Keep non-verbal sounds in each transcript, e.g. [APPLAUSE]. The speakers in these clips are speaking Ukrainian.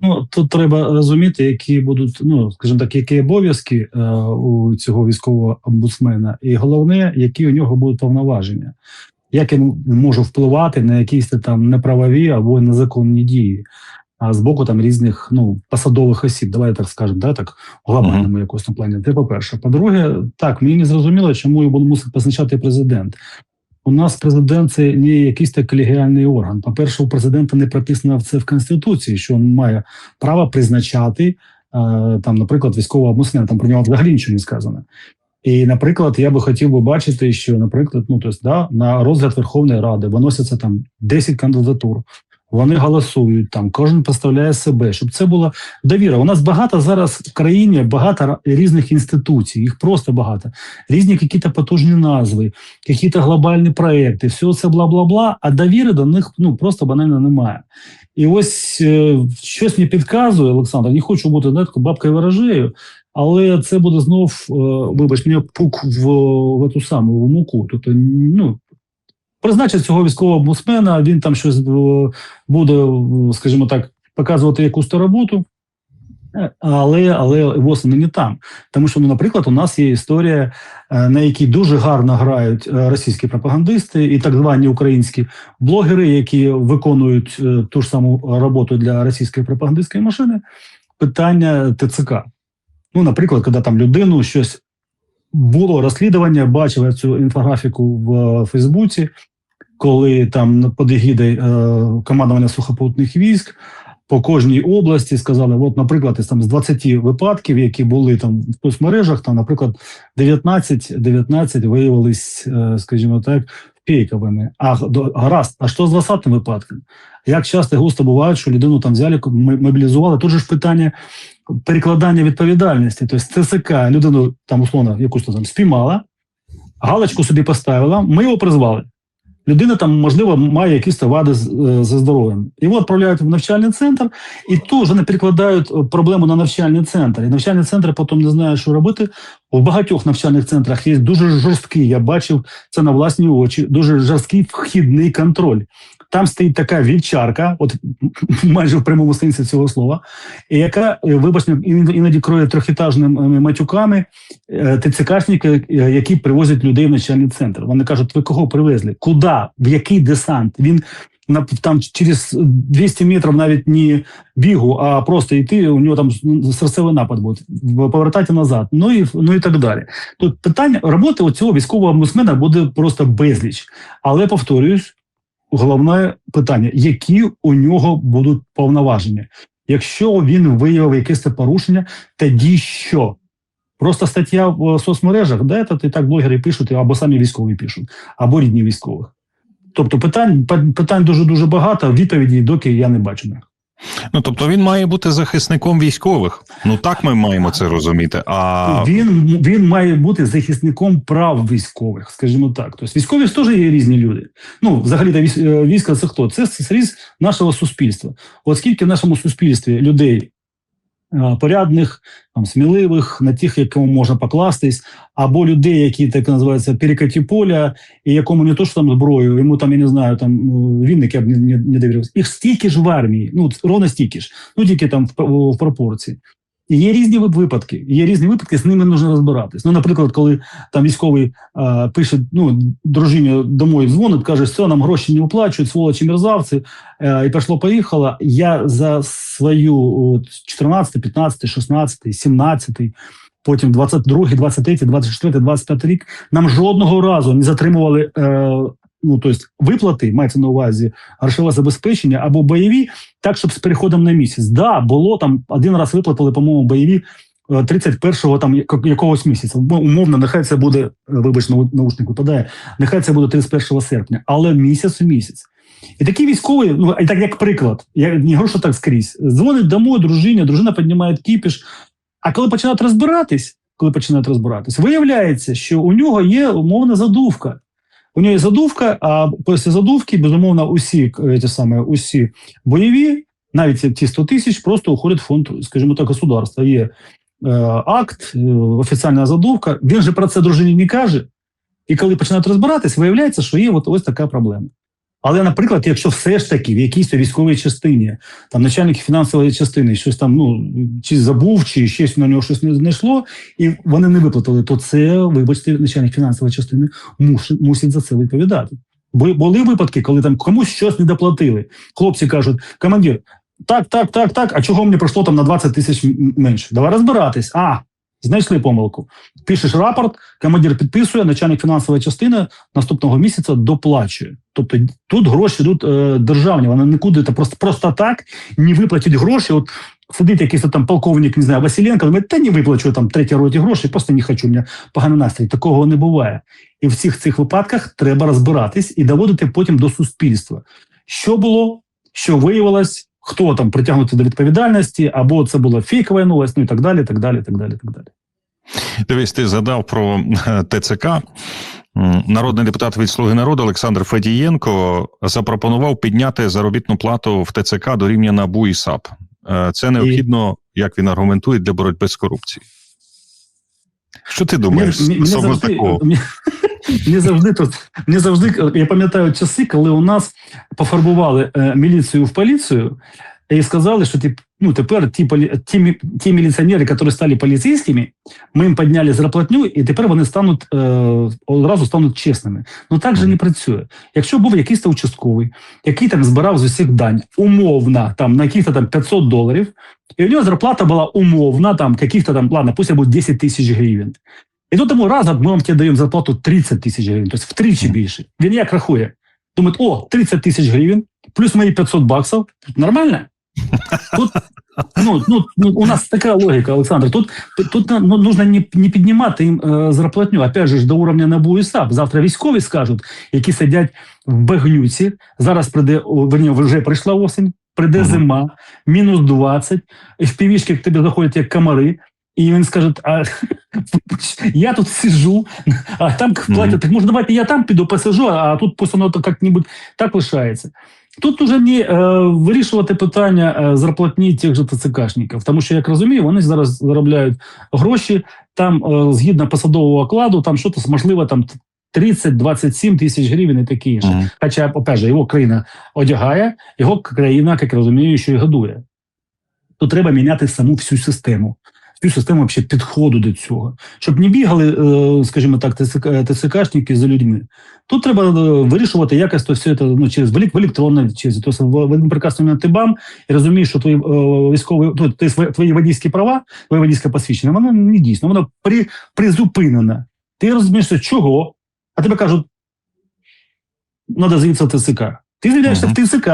Ну тут треба розуміти, які будуть, ну скажімо так, які обов'язки е, у цього військового омбудсмена, і головне, які у нього будуть повноваження, як він може впливати на якісь там неправові або незаконні дії. А з боку там різних ну посадових осіб, давай так скажемо, да, так в глобальному якось там плані. Це по-перше. По-друге, так мені не зрозуміло, чому його мусить позначати президент. У нас президент це не якийсь так колегіальний орган. По-перше, у президента не прописано це в Конституції, що він має право призначати е, там, наприклад, військового омbudsмена, там про нього взагалі нічого не сказано. І, наприклад, я би хотів би бачити, що, наприклад, ну тобто, да, на розгляд Верховної Ради виносяться там 10 кандидатур. Вони голосують там, кожен представляє себе, щоб це була довіра. У нас багато зараз в країні багато різних інституцій, їх просто багато. Різні якісь потужні назви, якісь глобальні проекти, все це бла бла бла. А довіри до них ну просто банально немає. І ось е, щось мені підказує, Олександр. Не хочу бути знаєте, бабкою ворожею, але це буде знов, е, вибач, мені пук в, в ту саму в муку. Тобто, ну призначить цього військового бусмена, він там щось е, буде, скажімо так, показувати якусь роботу. Е, Але але восени не там. Тому що, ну, наприклад, у нас є історія, е, на якій дуже гарно грають російські пропагандисти і так звані українські блогери, які виконують ту ж саму роботу для російської пропагандистської машини. Питання ТЦК. Ну, наприклад, коли там людину щось було розслідування, бачив цю інфографіку в Фейсбуці, коли там під егідою е, командування сухопутних військ по кожній області сказали: от, наприклад, там з 20 випадків, які були там в соцмережах, там, наприклад, 19 19 виявились, е, скажімо так, фейковими. А гаразд, а що з 20 випадком? Як часто густо буває, що людину там взяли, мобілізували? Тут же ж питання перекладання відповідальності. Тобто ЦСК людину там условно якусь там спіймала, галочку собі поставила, ми його призвали. Людина там, можливо, має якісь вади за здоров'ям. Його відправляють в навчальний центр, і вже не перекладають проблему на навчальний центр. І навчальний центр потім не знає, що робити. У багатьох навчальних центрах є дуже жорсткий, я бачив це на власні очі, дуже жорсткий вхідний контроль. Там стоїть така вівчарка, от [LAUGHS] майже в прямому сенсі цього слова, яка, вибачте, іноді кроє трьохітажними матюками е, ТЦКшники, е, які привозять людей в навчальний центр. Вони кажуть, ви кого привезли? Куди? В який десант? Він там через 200 метрів навіть не бігу, а просто йти, у нього там серцевий напад буде, повертати назад, ну і ну і так далі. Тут питання роботи цього військового омбудсмена буде просто безліч. Але повторююсь, головне питання: які у нього будуть повноваження? Якщо він виявив якесь це порушення, тоді що? Просто стаття в соцмережах, де це і так блогери пишуть, або самі військові пишуть, або рідні військових. Тобто питань питань дуже дуже багато. Відповіді доки я не бачу. Ну тобто він має бути захисником військових. Ну так ми маємо це розуміти. А він він має бути захисником прав військових, скажімо так. Тобто військові теж є різні люди. Ну, взагалі, е, війська це хто? Це сріз нашого суспільства. Оскільки в нашому суспільстві людей порядних, там, сміливих, на тих, якому можна покластись, або людей, які так називаються перекаті поля, і якому не то що там зброю, йому там я не знаю, там він я б не, не, не довірився. Їх стільки ж в армії, ну ровно стільки ж, ну тільки там в, в пропорції. І Є різні випадки. Є різні випадки, з ними потрібно розбиратись. Ну, наприклад, коли там військовий а, пише, ну дружині домой дзвонить, каже, все, нам гроші не виплачують, сволочі мерзавці, а, і пішло, поїхало. Я за свою 14, 15, 16, 17, потім 22, 23, 24, 25 рік нам жодного разу не затримували. Е, Ну, тобто виплати мається на увазі грошове забезпечення або бойові, так щоб з переходом на місяць. Да, було там один раз виплатили, по-моєму, бойові 31-го там якогось місяця. Умовно, нехай це буде, вибач, наушник випадає, нехай це буде 31 серпня, але місяць у місяць. І такі військові, ну і так як приклад, я не говорю, що так скрізь. Дзвонить домой дружині, дружина піднімає кіпіш. А коли починають розбиратись, коли починають розбиратись, виявляється, що у нього є умовна задувка. У нього є задувка, а після задувки, безумовно, усі ті саме, усі бойові, навіть ті 100 тисяч, просто уходять в фонд, скажімо так, государства. Є е, акт, е, офіційна задувка. Він же про це дружині не каже. І коли починають розбиратись, виявляється, що є от ось така проблема. Але, наприклад, якщо все ж таки в якійсь військовій частині там начальник фінансової частини щось там ну чи забув, чи щось на нього щось не знайшло, і вони не виплатили, то це, вибачте, начальник фінансової частини мусить, мусить за це відповідати. Бо були випадки, коли там комусь щось не доплатили. Хлопці кажуть, командир, так, так, так, так. А чого мені прийшло там на 20 тисяч менше? Давай розбиратись. А, знайшли помилку. Пишеш рапорт, командир підписує, начальник фінансової частини наступного місяця доплачує. Тобто тут гроші йдуть е, державні, вони нікуди та просто, просто так не виплатять гроші. От сидить якийсь там полковник, не знаю, Василенко, думає, та не виплачу там третій роті гроші, просто не хочу, у мене поганий настрій. Такого не буває. І в всіх цих випадках треба розбиратись і доводити потім до суспільства. Що було, що виявилось, хто там притягнути до відповідальності, або це була фейкова новость, ну і так далі, так далі, так далі, так далі. Дивись, ти згадав про е, ТЦК. Народний депутат від Слуги народу Олександр Федієнко запропонував підняти заробітну плату в ТЦК до рівня НАБУ і САП. Е, Це необхідно, як він аргументує, для боротьби з корупцією. Що ти думаєш стосовно завжди- такого? мені- Мені завжди тут мені завжди я пам'ятаю часи, коли у нас пофарбували е, міліцію в поліцію і сказали, що ті, ну, тепер ті, полі, ті, мі- ті міліціонери, які стали поліцейськими, ми їм підняли зарплатню, і тепер вони стануть е, одразу стануть чесними. Ну так же не працює. Якщо був якийсь участковий, який там збирав з усіх дань, умовно, там на яких-то там 500 доларів, і у нього зарплата була умовна, там каких-то там, ладно, пусть буде 10 тисяч гривень. І тут тому разом ми вам тебе даємо зарплату 30 тисяч гривень, тобто втричі більше. Він як рахує? Думає, о, 30 тисяч гривень, плюс мої 500 баксів. Нормально? Тут, ну, ну, ну, у нас така логіка, Олександр. Тут, тут ну, нужно не, не піднімати їм е, зарплатню, опять же, до уровня НАБУ і САП. Завтра військові скажуть, які сидять в багнюці. Зараз прийде, верні, вже прийшла осінь, прийде зима, мінус 20, і в півішки к тобі заходять як комари, і він скаже, а [LAUGHS] я тут сижу, а там платять, так може давайте я там піду посижу, а тут пусть воно так як-небудь так лишається. Тут уже не е, вирішувати питання е, зарплатні тих же ТЦКшників, тому що, як розумію, вони зараз заробляють гроші, там е, згідно посадового окладу, там щось можливо там 30-27 тисяч гривень і таке інше. Мгм. Хоча, опять же, його країна одягає, його країна, як розумію, що і годує. То треба міняти саму всю систему. Всю систему вообще підходу до цього, щоб не бігали, е, скажімо так, ТЦК, ТЦКшники за людьми. Тут треба е, вирішувати якось то все це ну, через в елек- в електронне, через то в, один прекрасний момент ти бам, і розумієш, що твої е, військові ну, ти, твої водійські права, твоє водійське посвідчення, воно не дійсно, воно при, призупинене. Ти розумієш, що чого, а тебе кажуть, треба з'явитися в ТЦК. Ти з'являєшся Мгм. в ТЦК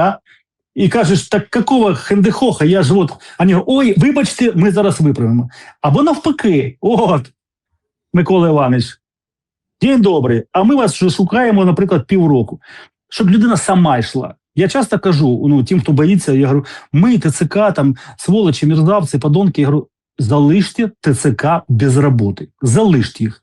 і кажеш, так какого хендехоха, я ж от. А говорять, ой, вибачте, ми зараз виправимо. Або навпаки, от, Микола Іванович, день добрий, а ми вас вже шукаємо, наприклад, півроку, щоб людина сама йшла. Я часто кажу, ну, тим, хто боїться, я говорю, ми, ТЦК, там, сволочі, мерзавці, подонки, я говорю, залиште ТЦК без роботи. Залиште їх.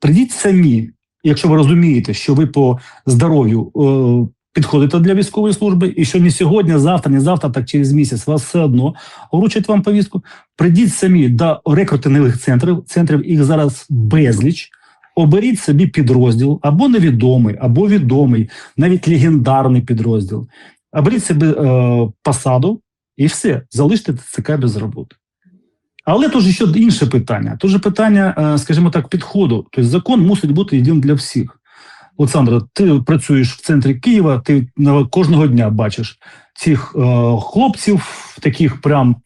Прийдіть самі, якщо ви розумієте, що ви по здоров'ю е, підходите для військової служби, і що не сьогодні, завтра, не завтра, так через місяць вас все одно вручать вам повістку. Прийдіть самі до рекрутингових центрів, центрів їх зараз безліч. Оберіть собі підрозділ або невідомий, або відомий, навіть легендарний підрозділ. Оберіть собі е, посаду і все, залиште ТЦК без роботи. Але же ще інше питання. Тут же питання, е, скажімо так, підходу. Тобто закон мусить бути єдиним для всіх. Олександра, ти працюєш в центрі Києва, ти кожного дня бачиш цих е, хлопців, таких прям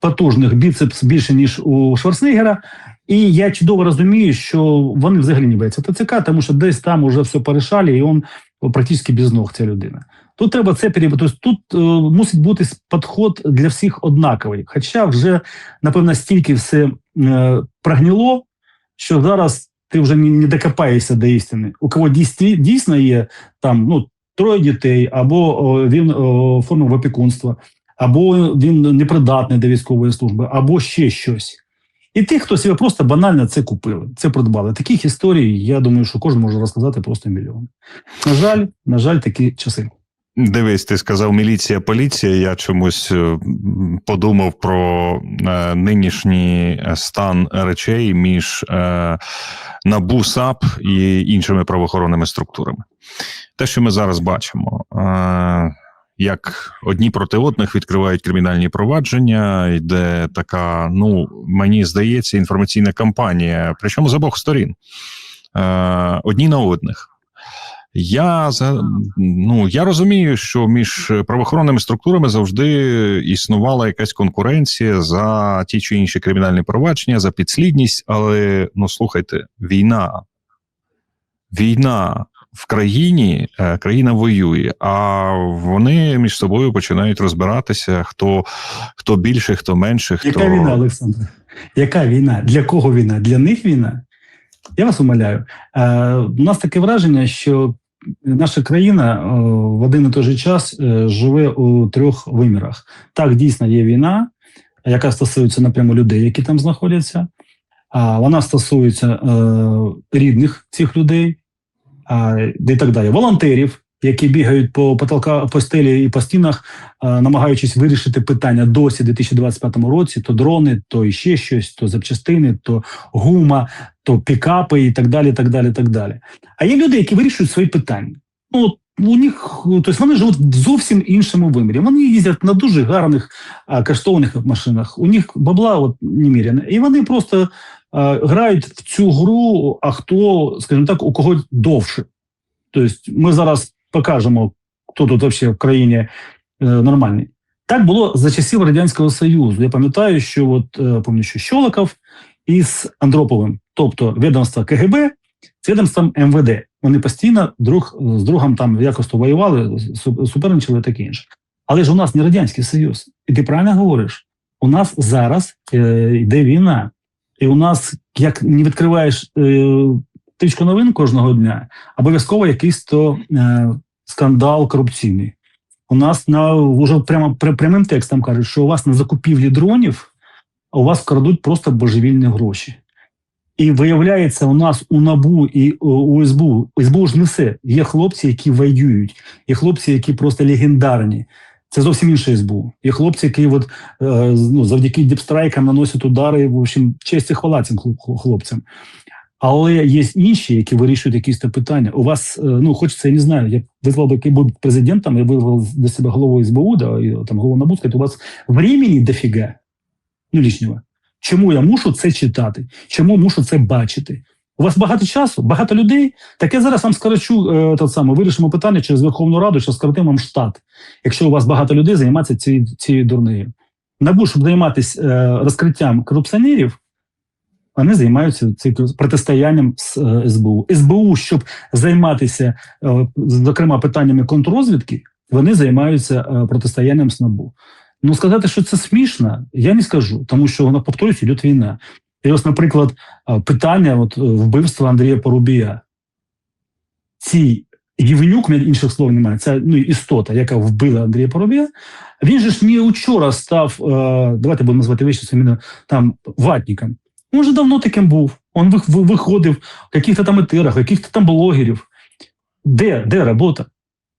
потужних біцепс більше, ніж у Шварценеггера. І я чудово розумію, що вони взагалі не бояться ТЦК, тому що десь там вже все порішали, і він практично без ног ця людина. Тут треба це тобто тут е, мусить бути підход для всіх однаковий. Хоча вже, напевно, стільки все е, прогніло, що зараз ти вже не, докопаєшся до істини. У кого дійсно, є там ну, троє дітей, або о, він оформив опікунство, або він непридатний до військової служби, або ще щось. І тих, хто себе просто банально це купили, це придбали. Таких історій, я думаю, що кожен може розказати просто мільйон. На жаль, на жаль, такі часи. Дивись, ти сказав міліція, поліція. Я чомусь е, подумав про е, нинішній е, стан речей між е, НАБУ, САП і іншими правоохоронними структурами. Те, що ми зараз бачимо, е, як одні проти одних відкривають кримінальні провадження, йде така, ну мені здається, інформаційна кампанія, причому з обох сторін, е, одні на одних. Я ну я розумію, що між правоохоронними структурами завжди існувала якась конкуренція за ті чи інші кримінальні провадження, за підслідність. Але ну слухайте, війна, війна в країні, е, країна воює, а вони між собою починають розбиратися, хто хто більше, хто менше, хто Яка війна, Олександр? Яка війна? Для кого війна? Для них війна? Я вас умоляю. Е, у нас таке враження, що наша країна е, в один і той же час е, живе у трьох вимірах. Так, дійсно є війна, яка стосується напряму людей, які там знаходяться. А вона стосується е, рідних цих людей, а, і так далі. Волонтерів, які бігають по потолка по стелі і по стінах, е, намагаючись вирішити питання досі 2025 році: то дрони, то іще щось, то запчастини, то гума, то пікапи і так далі. так далі, так далі. А є люди, які вирішують свої питання. Ну, у них, тобто вони живуть в зовсім іншому вимірі. Вони їздять на дуже гарних а, коштовних машинах. У них бабла от неміряне. І вони просто а, грають в цю гру, а хто, скажімо так, у кого довше. Тобто ми зараз покажемо, хто тут взагалі в країні е, нормальний. Так було за часів Радянського Союзу. Я пам'ятаю, що от е, пам'ятаю, що Щолоков із Андроповим, тобто відомство КГБ з відомством МВД. Вони постійно друг з другом там якось то воювали, су- суперничали таке інше. Але ж у нас не Радянський Союз. І ти правильно говориш, у нас зараз е, йде війна. І у нас, як не відкриваєш е, тичку новин кожного дня, обов'язково якийсь то е, скандал корупційний. У нас на вже прямо прямим текстом кажуть, що у вас на закупівлі дронів у вас вкрадуть просто божевільні гроші. І виявляється, у нас у НАБУ і у- у СБУ, СБУ ж несе. Є хлопці, які воюють, є хлопці, які просто легендарні. Це зовсім інше СБУ. Є хлопці, які от, е, ну, завдяки діпстрайкам наносять удари. В общем, честь і хвала цим хлопцям. Але є інші, які вирішують якісь то питання. У вас, е, ну, хочеться, я не знаю, я визвав би, який був президентом, я визвав до себе голову СБУ, да, і, там, голову НАБУ, сказати, у вас времени дофіга, ну, лишнього. Чому я мушу це читати? Чому мушу це бачити? У вас багато часу, багато людей. Так я зараз вам скорочу е, те саме, вирішимо питання через Верховну Раду, що скоротимо вам штат, якщо у вас багато людей займається цією, цією дурнею. НАБУ, щоб займатися е, розкриттям корупціонерів, вони займаються цим протистоянням з е, СБУ. СБУ, щоб займатися, е, зокрема, питаннями контррозвідки, вони займаються е, протистоянням з НАБУ. Ну, сказати, що це смішно, я не скажу, тому що вона повторюється, йде війна. І ось, наприклад, питання от, вбивства Андрія Порубія. Цій Євнюк, інших слов немає, це ну, істота, яка вбила Андрія Порубія. Він же ж не вчора став, давайте будемо назвати своїми там ватником. Він вже давно таким був. Він виходив в яких-то там етерах, яких-то там блогерів. Де? Де робота?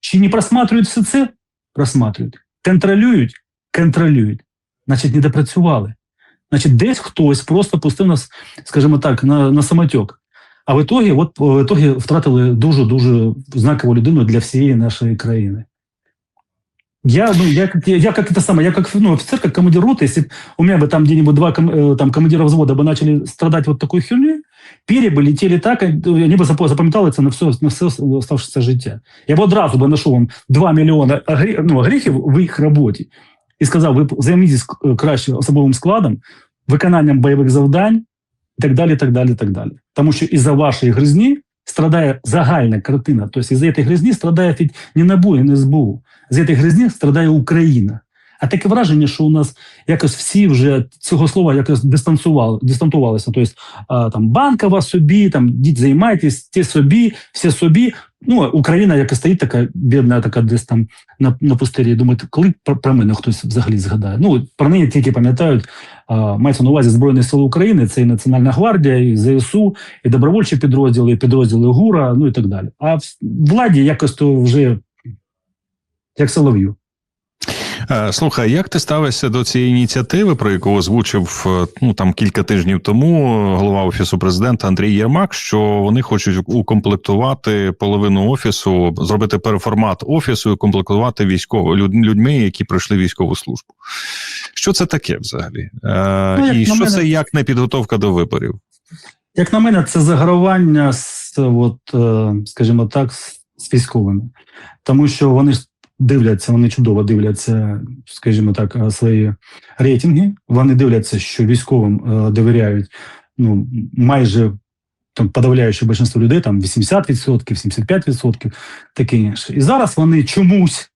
Чи не просматривають все це? Просматривають. Контролюють? Контролюють. Значить, не допрацювали. Значить, десь хтось просто пустив нас, скажімо так, на, на самотек. А в итоге, от в итоге втратили дуже-дуже знакову людину для всієї нашої країни. Я, ну, я, как- я, я как это самое, я как ну, офицер, как командир роты, если б у меня бы там где-нибудь два ком- э, там, командира взвода бы начали страдать вот такой херней, перья бы летели так, э, они бы запо- запам'ятали це на все, на все оставшееся життя. Я б одразу би знайшов вам 2 мільйони агрі- ну, гріхів в їх роботі і сказав, ви займіться краще особовим складом, виконанням бойових завдань і так далі, так далі, так далі. Тому що із-за вашої гризні страдає загальна картина. Тобто із-за цієї гризні страдає не НАБУ, і не СБУ. З цієї гризні страдає Україна. А таке враження, що у нас якось всі вже цього слова якось дистанцювали, дистанцювалися. Тобто там банкова собі, там діть займайтесь, ті собі, всі собі. Ну, Україна якось стоїть така бідна, така десь там на, на пустирі. Думаєте, коли про, про мене хтось взагалі згадає? Ну, про неї тільки пам'ятають, мається на увазі Збройні Сили України, це і Національна гвардія, і ЗСУ, і добровольчі підрозділи, і підрозділи ГУРа, ну і так далі. А владі якось то вже як Солов'ю. Е, Слухай, як ти ставишся до цієї ініціативи, про яку озвучив е, ну там кілька тижнів тому голова офісу президента Андрій Єрмак, що вони хочуть укомплектувати половину офісу, зробити переформат офісу, і укомплектувати військово людьми, які пройшли військову службу. Що це таке взагалі? Е, Ну, і що мене- це як не підготовка до виборів? Як на мене, це загравання з, от, скажімо так, з, з військовими. Тому що вони ж дивляться, вони чудово дивляться, скажімо так, е, свої рейтинги. Вони дивляться, що військовим е, довіряють ну, майже там, подавляюче більшість людей, там 80%, 75%, таке інше. І зараз вони чомусь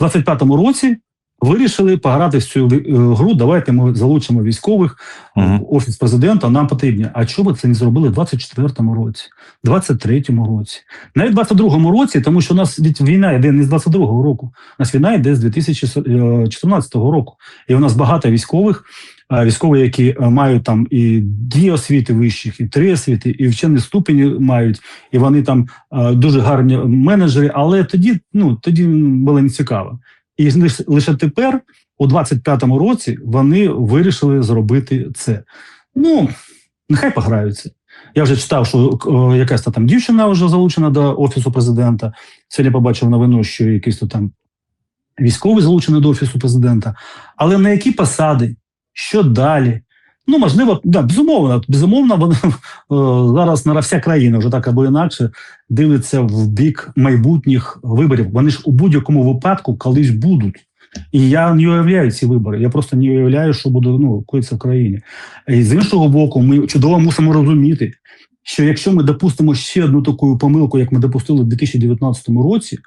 в 25-му році вирішили пограти в цю е, гру. Давайте ми залучимо військових Мгм. в офіс президента нам потрібні. А чого ви це не зробили в 24-му році, 23-му році, навіть в 22-му році, тому що у нас війна йде не з 22-го року, у нас війна йде з 2014 року. І у нас багато військових, е, військові, які е, мають там і дві освіти вищих, і три освіти, і вчені ступені мають, і вони там е, дуже гарні менеджери, але тоді, ну, тоді було не цікаво. І лише, тепер у 25-му році вони вирішили зробити це. Ну, нехай пограються. Я вже читав, що якась там дівчина вже залучена до офісу президента. Сьогодні побачив новину, що якийсь там військовий залучений до офісу президента. Але на які посади? Що далі? Ну, можливо, да, безумовно, безумовно, вона зараз на вся країна вже так або інакше дивиться в бік майбутніх виборів. Вони ж у будь-якому випадку колись будуть. І я не уявляю ці вибори. Я просто не уявляю, що буде ну, коїться в країні. І з іншого боку, ми чудово мусимо розуміти, що якщо ми допустимо ще одну таку помилку, як ми допустили в 2019 році,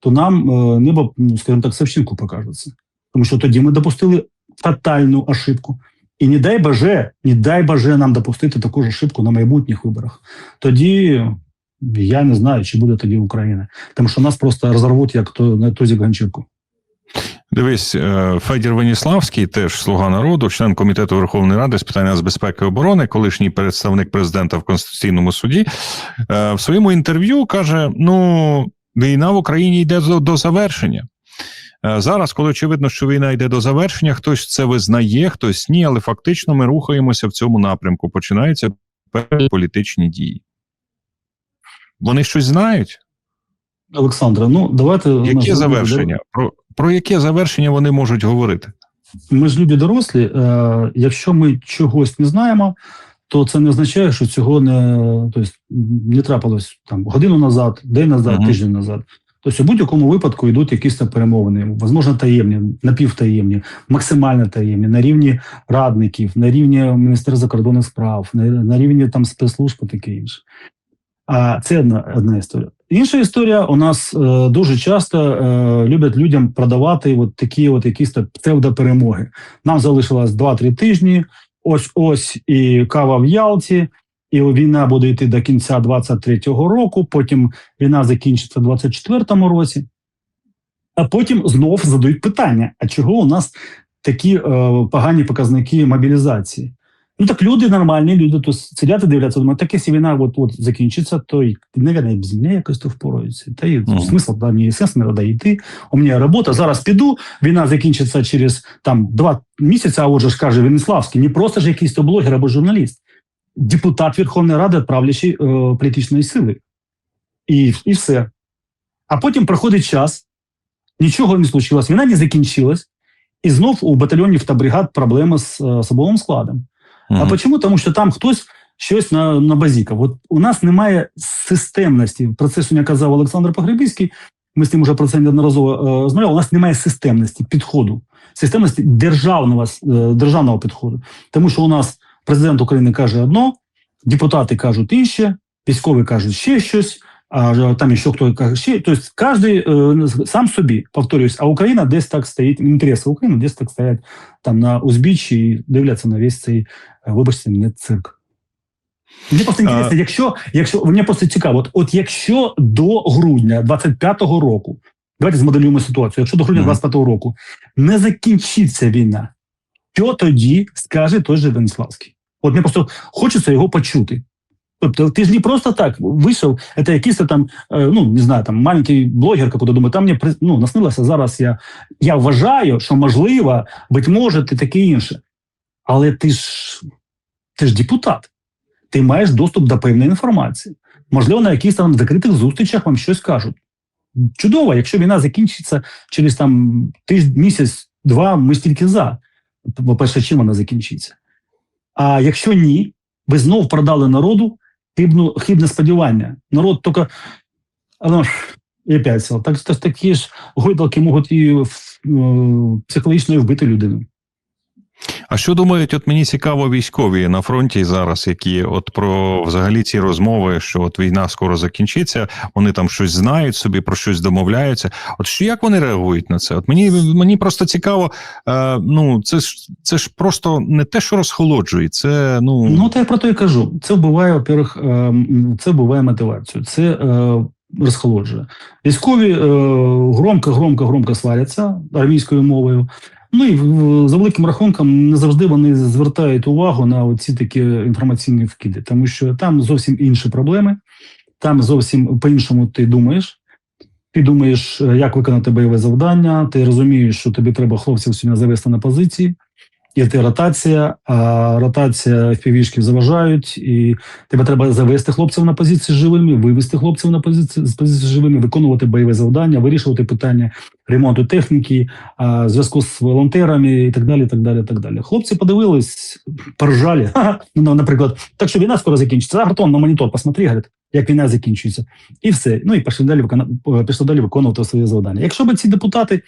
то нам е, небо, ну, скажімо так, Савченко покажеться. Тому що тоді ми допустили фатальну ошибку. І не дай боже, не дай боже нам допустити таку ж ошибку на майбутніх виборах. Тоді я не знаю, чи буде тоді Україна. Тому що нас просто розорвуть як то на тузі ганчірку. Дивись, е, Федір Веніславський, теж слуга народу, член комітету Верховної Ради з питань нацбезпеки і оборони, колишній представник президента в Конституційному суді, е, в своєму інтерв'ю каже: ну, війна в Україні йде до, до завершення. Е, Зараз, коли очевидно, що війна йде до завершення, хтось це визнає, хтось ні, але фактично ми рухаємося в цьому напрямку. Починаються політичні дії. Вони щось знають? Олександре, ну давайте Яке завершення? Про, про яке завершення вони можуть говорити? Ми ж люди дорослі. Е, якщо ми чогось не знаємо, то це не означає, що цього не, тобто, не трапилось там годину назад, день назад, Мгм. тиждень назад. Тобто, у будь-якому випадку йдуть якісь там перемовини, можливо, таємні, напівтаємні, максимально таємні, на рівні радників, на рівні Міністерства закордонних справ, на, на рівні там спецслужб і таке інше. А це одна, одна історія. Інша історія у нас е, дуже часто е, люблять людям продавати от такі от якісь псевдоперемоги. Нам залишилось 2-3 тижні. Ось ось і кава в Ялті, і війна буде йти до кінця 23-го року. Потім війна закінчиться в 24-му році. А потім знов задають питання: а чого у нас такі е, погані показники мобілізації? Ну так люди нормальні, люди то сидять і дивляться, думають, так якщо війна от, от закінчиться, то, і без мене якось то впораються. Та й Мгм. смисл да, мені сенс не треба йти. У мене робота, зараз піду, війна закінчиться через там два місяці, а отже ж каже Веніславський, не просто ж якийсь то блогер або журналіст, депутат Верховної Ради, правлячої е, політичної сили. І, і все. А потім проходить час, нічого не случилось, війна не закінчилась, і знов у батальйонів та бригад проблеми з е, особовим складом. А чому? Тому що там хтось щось на, на базікав. От у нас немає системності. Про це сьогодні казав Олександр Погребівський. Ми з ним вже про це неодноразово розмовляли. У нас немає системності підходу, системності державного, державного підходу. Тому що у нас президент України каже одно, депутати кажуть інше, військові кажуть ще щось, а там ще хто каже ще. Тобто кожен е, сам собі повторюсь, а Україна десь так стоїть, інтереси України десь так стоять там на узбіччі і дивляться на весь цей, е, вибачте, не цирк. Мені просто інтересно, якщо, якщо мені просто цікаво, от, от якщо до грудня 25-го року, давайте змоделюємо ситуацію, якщо до грудня Мгм. 25-го року не закінчиться війна, що тоді скаже той же Веніславський? От мені просто хочеться його почути. Тобто ти ж не просто так вийшов, це якийсь там, е, ну не знаю, там маленький блогер, який думає, там мені ну, наснилося зараз. Я, я вважаю, що можливо, быть може, і таке інше. Але ти ж ти ж депутат, ти маєш доступ до певної інформації. Можливо, на якихось там закритих зустрічах вам щось кажуть. Чудово, якщо війна закінчиться через там тиждень, місяць, два, ми стільки за. По-перше, чим вона закінчиться? А якщо ні, ви знов продали народу хибну, хибне сподівання. Народ тільки ну, і опять. Так, так, такі ж гойдалки можуть і е, психологічно вбити людину. А що думають, от мені цікаво, військові на фронті зараз, які от про взагалі ці розмови, що от війна скоро закінчиться, вони там щось знають собі, про щось домовляються. От що як вони реагують на це? От мені мені просто цікаво, е, ну це ж це ж просто не те, що розхолоджує, це ну, Ну, то я про то і кажу. Це вбиває, во-первых, е, це вбиває мотивацію. Це е, розхолоджує. Військові е, громко, громко, громко сваряться армійською мовою. Ну і за великим рахунком не завжди вони звертають увагу на ці такі інформаційні вкиди, тому що там зовсім інші проблеми, там зовсім по-іншому ти думаєш. Ти думаєш, е, як виконати бойове завдання, ти розумієш, що тобі треба хлопців сьогодні завести на позиції, і ти ротація, а ротація фівішків заважають, і тебе треба завести хлопців на позиції живими, вивести хлопців на позиції з позиції живими, виконувати бойове завдання, вирішувати питання ремонту техніки, зв'язку з волонтерами і так далі. так далі, так далі. Хлопці подивились, поржали. [LAUGHS] Ну, наприклад, так що війна скоро закінчиться. А Артон на монітор, посмотри, говорить, як війна закінчується. І все. Ну і пішли далі, пішли далі виконувати своє завдання. Якщо б ці депутати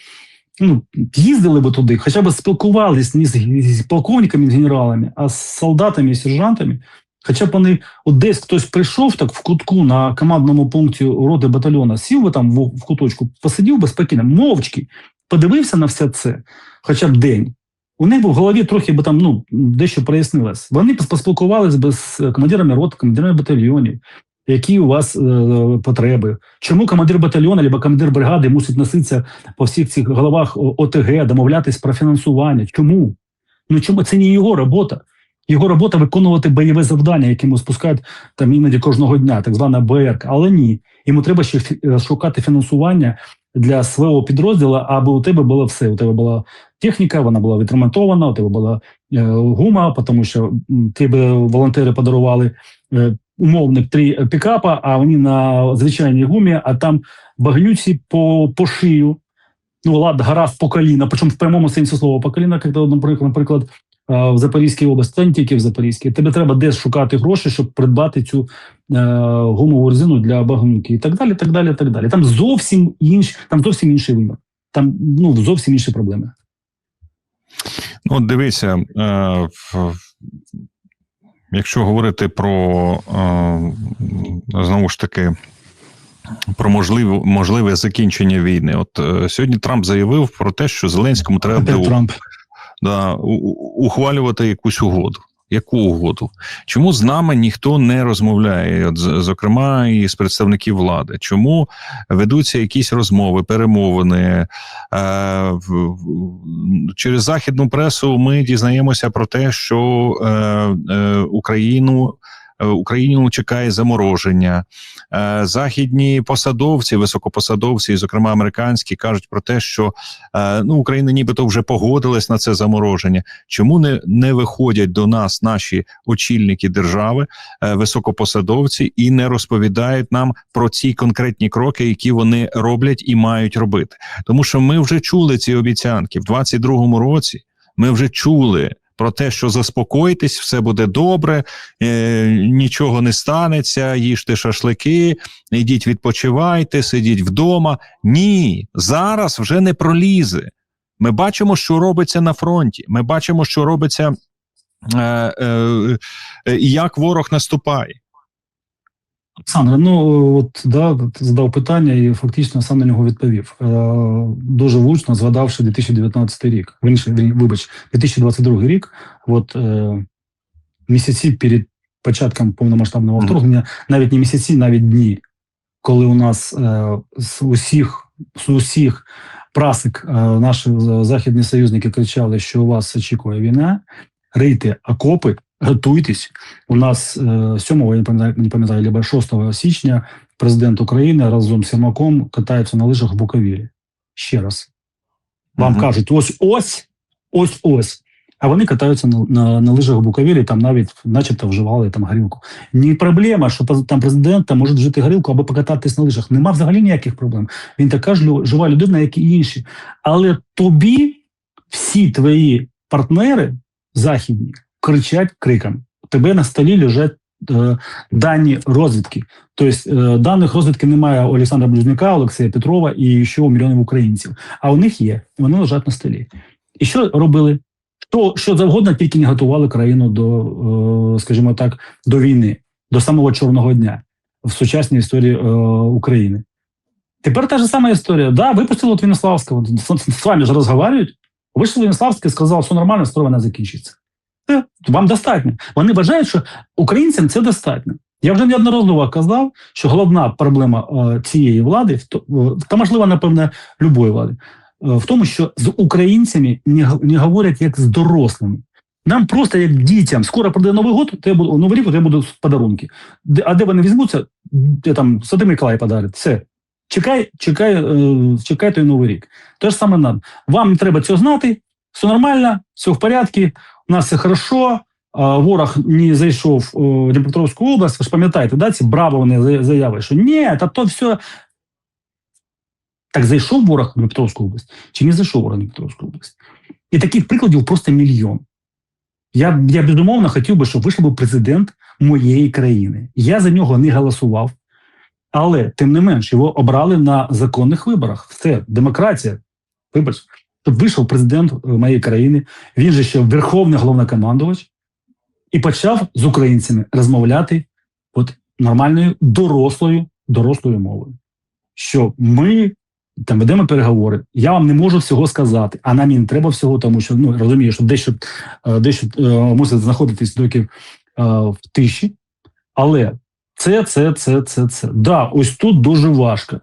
ну, їздили би туди, хоча б спілкувалися не з полковниками, з генералами, а з солдатами і сержантами. Хоча б вони, от десь хтось прийшов так в кутку на командному пункті роти батальйона, сів би там в, куточку, посидів би спокійно, мовчки, подивився на все це, хоча б день. У них в голові трохи би там ну, дещо прояснилось. Вони поспілкувалися би з командирами рот, командирами батальйонів, які у вас е, потреби. Чому командир батальйону або командир бригади мусить носитися по всіх цих головах ОТГ, домовлятись про фінансування? Чому? Ну чому це не його робота? Його робота виконувати бойове завдання, яке йому спускають там іноді кожного дня, так звана БРК. Але ні, йому треба ще е, шукати фінансування для свого підрозділу, аби у тебе було все. У тебе була техніка, вона була відремонтована, у тебе була е, гума, тому що тебе волонтери подарували е, умовних три пікапа, а вони на звичайній гумі, а там багнюці по, по шию. Ну, ладно, гаразд по коліна, причому в прямому сенсі слова по коліна, коли, наприклад, в Запорізькій області, та не тільки в Запорізькій, тебе треба десь шукати гроші, щоб придбати цю е, гумову резину для багнюки і так далі, так далі, так далі. Там зовсім інші, там зовсім інший вимір. Там ну, зовсім інші проблеми. Ну, дивися, е, в- якщо говорити про е, знову ж таки. Про можливе, можливе закінчення війни. От е, сьогодні Трамп заявив про те, що Зеленському треба Трамп. Да, ухвалювати якусь угоду. Яку угоду? Чому з нами ніхто не розмовляє? От, зокрема, і з представників влади? Чому ведуться якісь розмови, перемовини? Е, через західну пресу ми дізнаємося про те, що е, е, Україну. Е, Україну чекає замороження. Е, Західні посадовці, високопосадовці, зокрема американські, кажуть про те, що е, ну Україна нібито вже погодилась на це замороження. Чому не, не виходять до нас наші очільники держави, високопосадовці, і не розповідають нам про ці конкретні кроки, які вони роблять і мають робити? Тому що ми вже чули ці обіцянки в 22-му році. Ми вже чули. Про те, що заспокойтесь, все буде добре, е, нічого не станеться, їжте шашлики, йдіть відпочивайте, сидіть вдома. Ні, зараз вже не пролізе. Ми бачимо, що робиться на фронті. Ми бачимо, що робиться, е, е, як ворог наступає. Олександре, ну от да, ти задав питання і фактично сам на нього відповів. Е, дуже влучно згадавши 2019 рік. Вірніше, ві- вибач, 2022 рік. От е, місяці перед початком повномасштабного вторгнення, навіть не місяці, навіть дні, коли у нас е, з усіх з усіх прасик е, наші західні союзники кричали, що у вас очікує війна, рийте окопи, готуйтесь. У нас е, 7, я не пам'ятаю, не пам'ятаю, або 6 січня президент України разом з Єрмаком катаються на лижах в Буковілі. Ще раз. Вам Мгм. кажуть, ось ось, ось ось. А вони катаються на, на, на лижах в Буковілі, там навіть начебто вживали там горілку. Ні проблема, що там президент там може вжити горілку або покататись на лижах. Нема взагалі ніяких проблем. Він така ж жива людина, як і інші. Але тобі всі твої партнери західні кричать криком. У тебе на столі лежать е, дані розвідки. Тобто е, даних розвідки немає у Олександра Близнюка, Олексія Петрова і ще у мільйонів українців. А у них є, вони лежать на столі. І що робили? Що, що завгодно, тільки не готували країну до, е, скажімо так, до війни, до самого чорного дня в сучасній історії е, України. Тепер та ж сама історія. Да, випустили от Веніславського. З, вами ж розговорюють. Вийшов Веніславський, сказав, все нормально, скоро вона закінчиться. Вам достатньо. Вони вважають, що українцям це достатньо. Я вже неодноразово казав, що головна проблема е, цієї влади, та можливо, напевне, любої влади, е, в тому, що з українцями не, говорять як з дорослими. Нам просто як дітям, скоро прийде Новий год, то я буду Новий рік, то я буду подарунки. А де вони візьмуться, де там Святий Миколай подарить. Все. Чекай, чекай, е, чекай той Новий рік. Те ж саме нам. Вам не треба цього знати, все нормально, все в порядку, у нас все хорошо. Ворог не зайшов у Дніпропетровську область. Ви ж пам'ятаєте, да, ці браво вони за- заяви, що ні, та то все. Так зайшов ворог в Дніпропетровську область, чи не зайшов ворог в Дніпропетровську область? І таких прикладів просто мільйон. Я, я безумовно хотів би, щоб вийшов би президент моєї країни. Я за нього не голосував, але тим не менш його обрали на законних виборах. Це демократія. Вибач, вийшов президент е, моєї країни, він же ще верховний головнокомандувач, і почав з українцями розмовляти от нормальною дорослою, дорослою мовою. Що ми там ведемо переговори. Я вам не можу всього сказати, а нам і не треба всього, тому що ну розумію, що дещо, е, дещо е, мусить знаходитись доки в тиші. Але це, це, це, це, це. Да, ось тут дуже важко.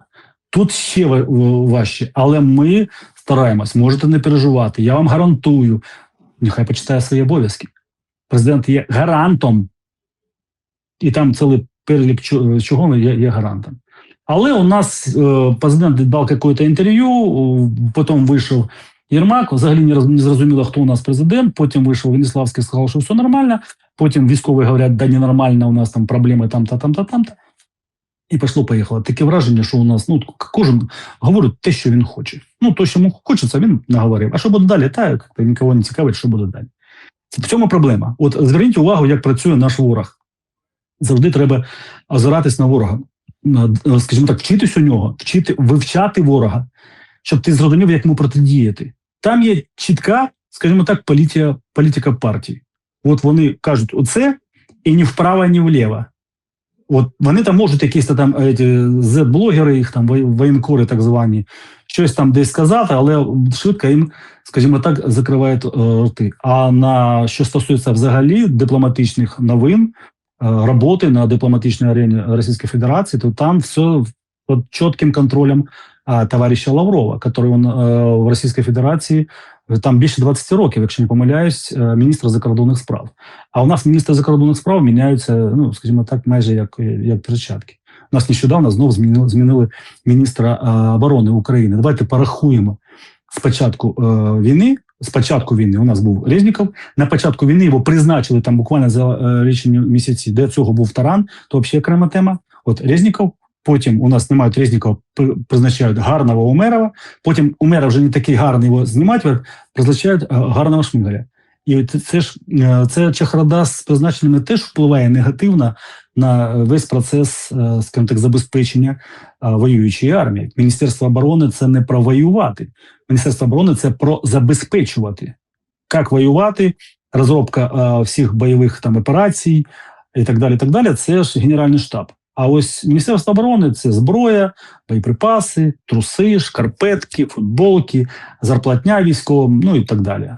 Тут ще ва- ва- важче, але ми стараємось, можете не переживати. Я вам гарантую, нехай почитає свої обов'язки. Президент є гарантом, і там цілий перелік чого є, є гарантом. Але у нас е, президент дав якесь інтерв'ю, потім вийшов Єрмак, взагалі не роз- не зрозуміло, хто у нас президент. Потім вийшов Веніславський, сказав, що все нормально. Потім військові говорять, да ненормально, у нас там проблеми там-та, там-та, там-та. І пішло-поїхало. Таке враження, що у нас ну, кожен говорить те, що він хоче. Ну, то, що йому хочеться, він наговорив. А що буде далі? Та як-то нікого не цікавить, що буде далі. В цьому проблема. От зверніть увагу, як працює наш ворог. Завжди треба озиратись на ворога. Скажімо так, вчитись у нього, вчити, вивчати ворога, щоб ти зрозумів, як йому протидіяти. Там є чітка, скажімо так, політика, політика партії. От вони кажуть оце, і ні вправо, ні вліво. От вони там можуть якісь там з-блогери, їх там воєнкори так звані, щось там десь сказати, але швидко їм, скажімо так, закривають е, роти. А на що стосується взагалі дипломатичних новин, е, роботи на дипломатичній арені Російської Федерації, то там все під чітким контролем товариша Лаврова, який він, е, в Російській Федерації е, там більше 20 років, якщо не помиляюсь, е, міністр закордонних справ. А у нас міністри закордонних справ міняються, ну скажімо так, майже як, як перчатки. У нас нещодавно знов змінили, змінили міністра е, оборони України. Давайте порахуємо спочатку е, війни. Спочатку війни у нас був Резніков. На початку війни його призначили там буквально за лічені місяці. До цього був Таран, то взагалі окрема тема. От Резніков. Потім у нас знімають Резнікова, при- призначають гарного Умерова. Потім Умеров вже не такий гарний, його знімають, призначають е, гарного Шмигаля. І це ж е, це чахрада з призначеннями теж впливає негативно на весь процес, е, скажімо так, забезпечення е, воюючої армії. Міністерство оборони це не про воювати. Міністерство оборони це про забезпечувати. Як воювати, розробка е, всіх бойових там операцій і так далі. так далі. Це ж Генеральний штаб. А ось Міністерство оборони це зброя, боєприпаси, труси, шкарпетки, футболки, зарплатня військовим, ну і так далі.